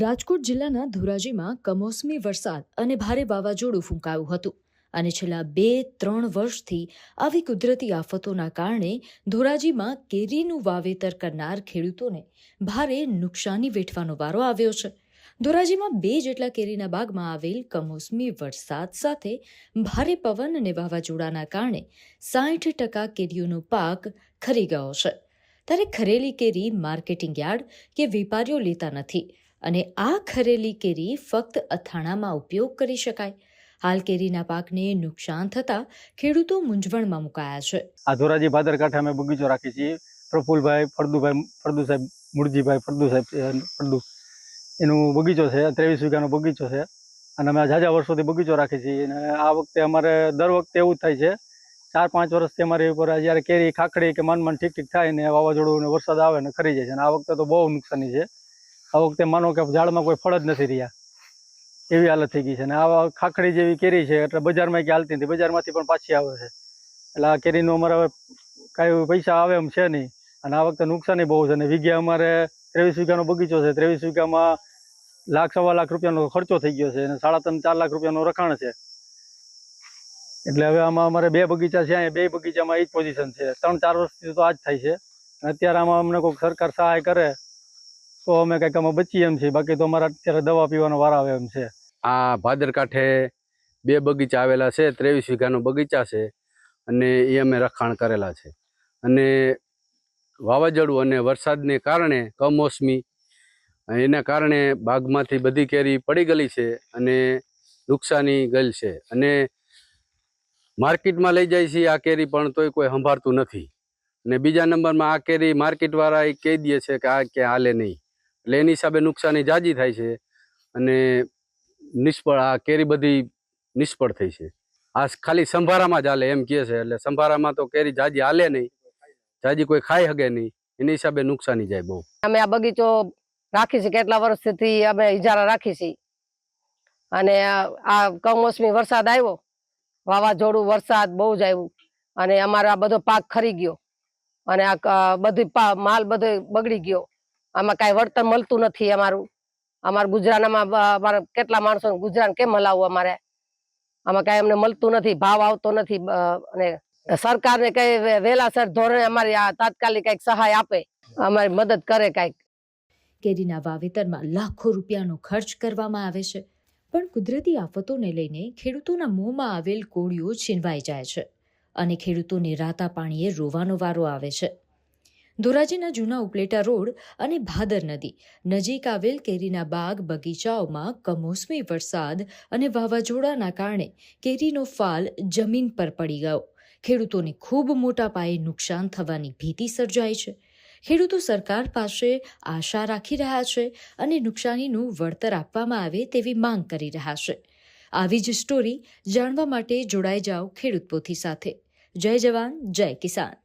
રાજકોટ જિલ્લાના ધોરાજીમાં કમોસમી વરસાદ અને ભારે વાવાઝોડું ફૂંકાયું હતું અને છેલ્લા બે, ત્રણ વર્ષથી આવી કુદરતી આફતોના કારણે ધોરાજીમાં કેરીનું વાવેતર કરનાર ખેડૂતોને ભારે નુકસાની વેઠવાનો વારો આવ્યો છે. ધોરાજીમાં બે જેટલા કેરીના બાગમાં આવેલ કમોસમી વરસાદ સાથે ભારે પવન અને વાવાઝોડાના કારણે સાઠ ટકા કેરીઓનો પાક ખરી ગયો છે. ત્યારે ખરેલી કેરી માર્કેટિંગ યાર્ડ કે વેપારીઓ લેતા નથી. અને આ ખરેલી કેરી ફક્ત અથાણામાં ઉપયોગ કરી શકાય. હાલ કેરીના પાકને નુકસાન થતા ખેડૂતો મૂંઝવણમાં મુકાયા છે. આ ધોરાજી ભાદરકાંઠે અમે બગીચો રાખીએ છીએ. પ્રફુલભાઈ, ફળદુભાઈ ફળદુ સાહેબ મુરજીભાઈ ફળદુ સાહેબ ફળદુ. એનું બગીચો છે, ત્રેવીસ વીઘાનો બગીચો છે. અને અમે ઝાઝા વર્ષોથી બગીચો રાખીએ છીએ. અને આ વખતે અમારે દર વખતે એવું થાય છે, ચાર પાંચ વર્ષથી અમારી ઉપર જ્યારે કેરી ખાખડી કે મન મન ઠીક ઠીક થાય ને વાવાઝોડું ને વરસાદ આવે ને ખરી જાય છે. અને આ વખતે તો બહુ નુકસાની છે. આ વખતે માનો કે ઝાડમાં કોઈ ફળ જ નથી રહ્યા. એવી હાલત થઈ ગઈ છે. અને આ ખાખડી જેવી કેરી છે, એટલે બજારમાં કે હાલતી નથી. બજારમાંથી પણ પાછી આવે છે. એટલે આ કેરીનું અમારે હવે કાંઈ પૈસા આવે એમ છે નહીં. અને આ વખતે નુકસાની બહુ છે. અને વીઘે અમારે ત્રેવીસ વીઘાનો બગીચો છે. ત્રેવીસ વીઘામાં લાખ સવા લાખ રૂપિયાનો ખર્ચો થઈ ગયો છે. અને સાડા ત્રણ ચાર લાખ રૂપિયાનો રખાણ છે. એટલે હવે આમાં અમારે બે બગીચા છે. અહીંયા બે બગીચામાં એ જ પોઝિશન છે. ત્રણ ચાર વર્ષથી તો આ જ થાય છે. અત્યારે આમાં અમને કોઈક સરકાર સહાય કરે તો અમે કંઈક અમે બચીએ એમ છીએ. બાકી તો અમારે અત્યારે દવા પીવાનો વાર આવે એમ છે. આ ભાદર કાંઠે બે બગીચા આવેલા છે, ત્રેવીસ વીઘાનો બગીચા છે અને એ અમે રખાણ કરેલા છે. અને વાવાઝોડું અને વરસાદને કારણે કમોસમી, એના કારણે બાગમાંથી બધી કેરી પડી ગયેલી છે અને નુકસાની ગયેલ છે. અને માર્કેટમાં લઈ જાય છે આ કેરી પણ તોય કોઈ સંભાળતું નથી. અને બીજા નંબરમાં આ કેરી માર્કેટવાળા એ કહી દે છે કે આ કે હાલે નહીં. એટલે એની હિસાબે નુકસાની જાજી થાય છે અને નિષ્ફળ, આ કેરી બધી નિષ્ફળ થઈ છે. આ ખાલી સંભારામાં જ હાલે એમ કહે છે, એટલે સંભારામાં તો કેરી જાજી હાલે નહીં. જાજી કોઈ ખાઈ શકે નહીં. એની હિસાબે નુકસાની જાય બહુ. અમે આ બગીચો રાખી છે, કેટલા વર્ષથી અમે ઇજારા રાખી છે. અને આ કમોસમી વરસાદ આવ્યો, વાવાઝોડું વરસાદ બહુ જ આવ્યું. અને અમારો આ બધો પાક ખરી ગયો. અને આ બધી માલ બધો બગડી ગયો. આમાં કાંઈ વળતર મળતું નથી અમારું. અમારા ગુજરાતમાં અમારા કેટલા માણસો ગુજરાન કેમ હલાવવું અમારે? આમાં કાંઈ અમને મળતું નથી, ભાવ આવતો નથી અને સરકારને કઈ વહેલાસર ધોરણે અમારી આ તાત્કાલિક કંઈક સહાય આપે, અમારી મદદ કરે કંઈક. કેરીના વાવેતરમાં લાખો રૂપિયાનો ખર્ચ કરવામાં આવે છે, પણ કુદરતી આફતોને લઈને ખેડૂતોના મોંમાં આવેલ કોળીઓ છીનવાઈ જાય છે, અને ખેડૂતોને રાતા પાણીએ રોવાનો વારો આવે છે. ધોરાજીના જૂના ઉપલેટા રોડ અને ભાદર નદી. નજીક આવેલ કેરીના બાગ બગીચાઓમાં કમોસમી વરસાદ અને વાવાઝોડાના કારણે કેરીનો ફાલ જમીન પર પડી ગયો. ખેડૂતોને ખૂબ મોટા પાયે નુકસાન થવાની ભીતિ સર્જાઈ છે. ખેડૂતો સરકાર પાસે આશા રાખી રહ્યા છે અને નુકસાનીનું વળતર આપવામાં આવે તેવી માંગ કરી રહ્યા છે. આવી જ સ્ટોરી જાણવા માટે જોડાઈ જાઓ ખેડૂત પોથી સાથે. જય જવાન, જય કિસાન.